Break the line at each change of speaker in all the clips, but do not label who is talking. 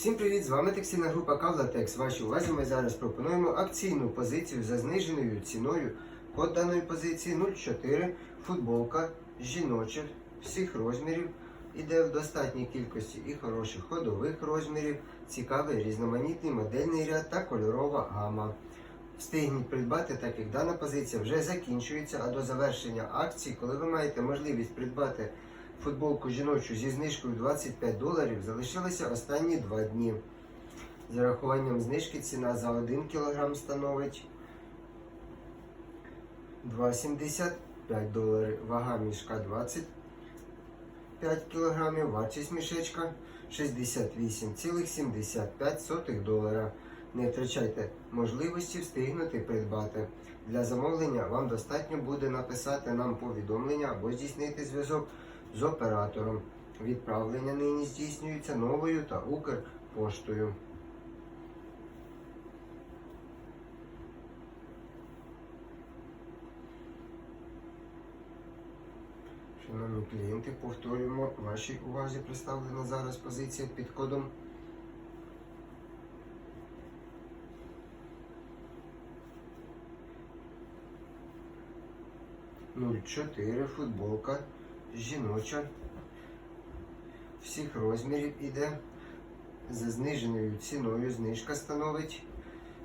Всім привіт! З вами текстильна група Кавлатекс. Вашій увазі ми зараз пропонуємо акційну позицію за зниженою ціною. Код даної позиції 04, футболка жіночих всіх розмірів. Іде в достатній кількості і хороших ходових розмірів, цікавий різноманітний модельний ряд та кольорова гама. Встигніть придбати, так як дана позиція вже закінчується, а до завершення акції, коли ви маєте можливість придбати футболку жіночу зі знижкою 25 доларів, залишилися останні два дні. З урахуванням знижки ціна за 1 кг становить 2,75 доларів. Вага мішка 25 кг, вартість мішечка 68,75 долара. Не втрачайте можливості встигнути придбати. Для замовлення вам достатньо буде написати нам повідомлення або здійснити зв'язок з оператором. Відправлення нині здійснюється новою та Укрпоштою. Шановні клієнти, повторюємо вашій увазі представлена зараз позиція під кодом 04 футболка жіноча всіх розмірів іде за зниженою ціною. Знижка становить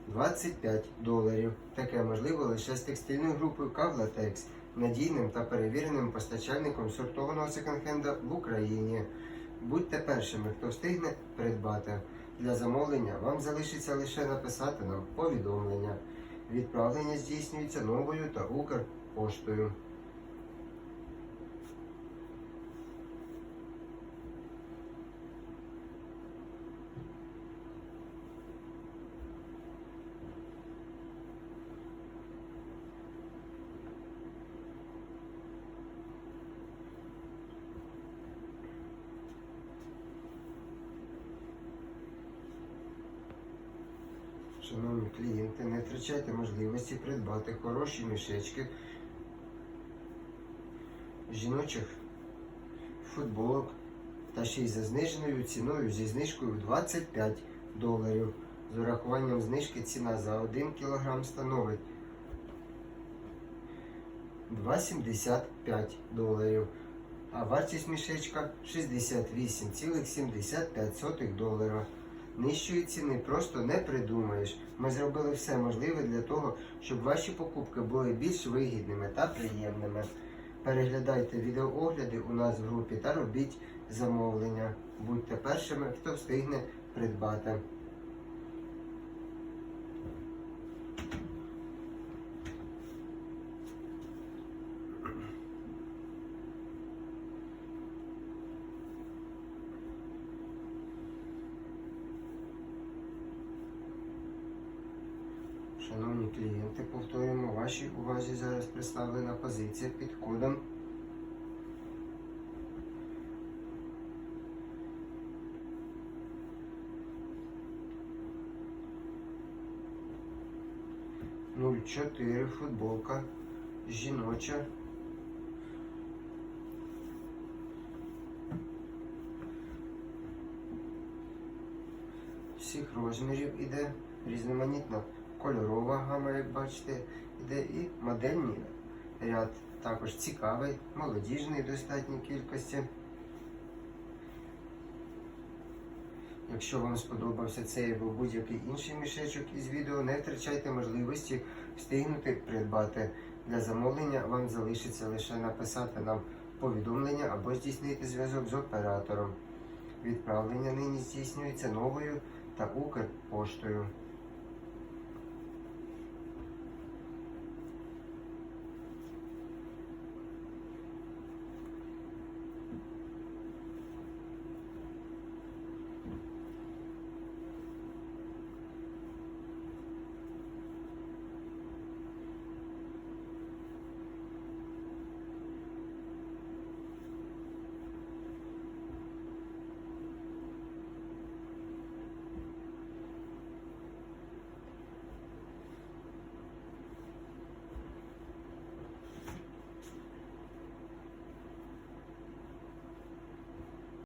25 доларів. Таке можливо лише з текстильною групою Кавлатекс, надійним та перевіреним постачальником сортованого секонд-хенда в Україні. Будьте першими, хто встигне придбати. Для замовлення вам залишиться лише написати нам повідомлення. Відправлення здійснюється новою та Укрпоштою. Шановні клієнти, не втрачайте можливості придбати хороші мішечки жіночих футболок та ще й за зниженою ціною зі знижкою в 25 доларів. З урахуванням знижки ціна за 1 кг становить 2,75 доларів. А вартість мішечка 68,75 долара. Нижчої ціни просто не придумаєш. Ми зробили все можливе для того, щоб ваші покупки були більш вигідними та приємними. Переглядайте відеоогляди у нас в групі та робіть замовлення. Будьте першими, хто встигне придбати. Шановні клієнти, повторюємо вашій увазі зараз представлена позиція під кодом. 04 футболка жіноча. Всіх розмірів іде різноманітна кольорова гама, як бачите, іде і модельний ряд. Також цікавий, молодіжний в достатній кількості. Якщо вам сподобався цей або будь-який інший мішечок із відео, не втрачайте можливості встигнути придбати. Для замовлення вам залишиться лише написати нам повідомлення або здійснити зв'язок з оператором. Відправлення нині здійснюється новою та Укрпоштою.